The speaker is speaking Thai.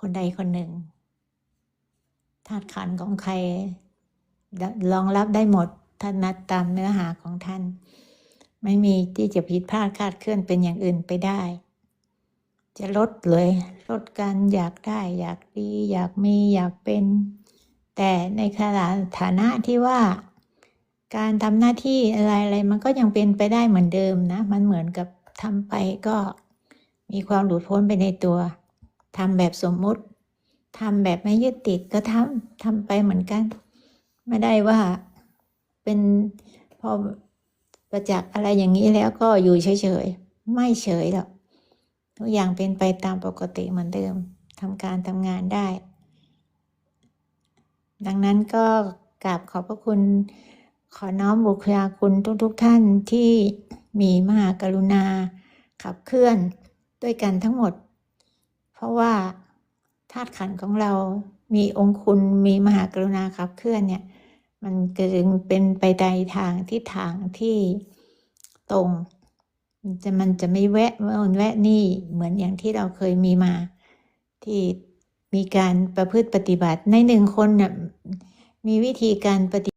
คนใดคนหนึ่งธาตุขันของใครรองรับได้หมดท่านนัดตามเนื้อหาของท่าน ไม่มีที่จะผิดพลาดคาดเคลื่อนเป็นอย่างอื่นไปได้ จะลดเลยลดการอยากได้ อยากดี อยากมีอยากเป็น แต่ในขณะฐานะที่ว่า การทำหน้าที่อะไรอะไรมันก็ยังเป็นไปได้เหมือนเดิมนะ มันเหมือนกับทำไปก็มีความหลุดพ้นไปในตัว ทำแบบสมมุติทำแบบไม่ยึดติดก็ทำทำไปเหมือนกัน ไม่ได้ว่าเป็นพอประจักษ์อะไรอย่างนี้แล้วก็อยู่เฉยๆ ไม่เฉยหรอกทุกอย่างเป็นไปตามปกติเหมือนเดิมทำการทำงานได้ ดังนั้นก็กราบขอบพระคุณขอน้อมบุคลาคุณทุกๆทท่านที่มีมหากรุณาขับเคลื่อนด้วยกันทั้งหมด เพราะว่าธาตุขันของเรามีองค์คุณมีมหากรุณาขับเคลื่อนเนี่ย มันจึงเป็นไปในทางทิศทางที่ตรง มันจะมันจะไม่แวะโน่นแวะนี่เหมือนอย่างที่เราเคยมีมา ที่มีการประพฤติปฏิบัติในหนึ่งคนน่ะมีวิธีการปฏิ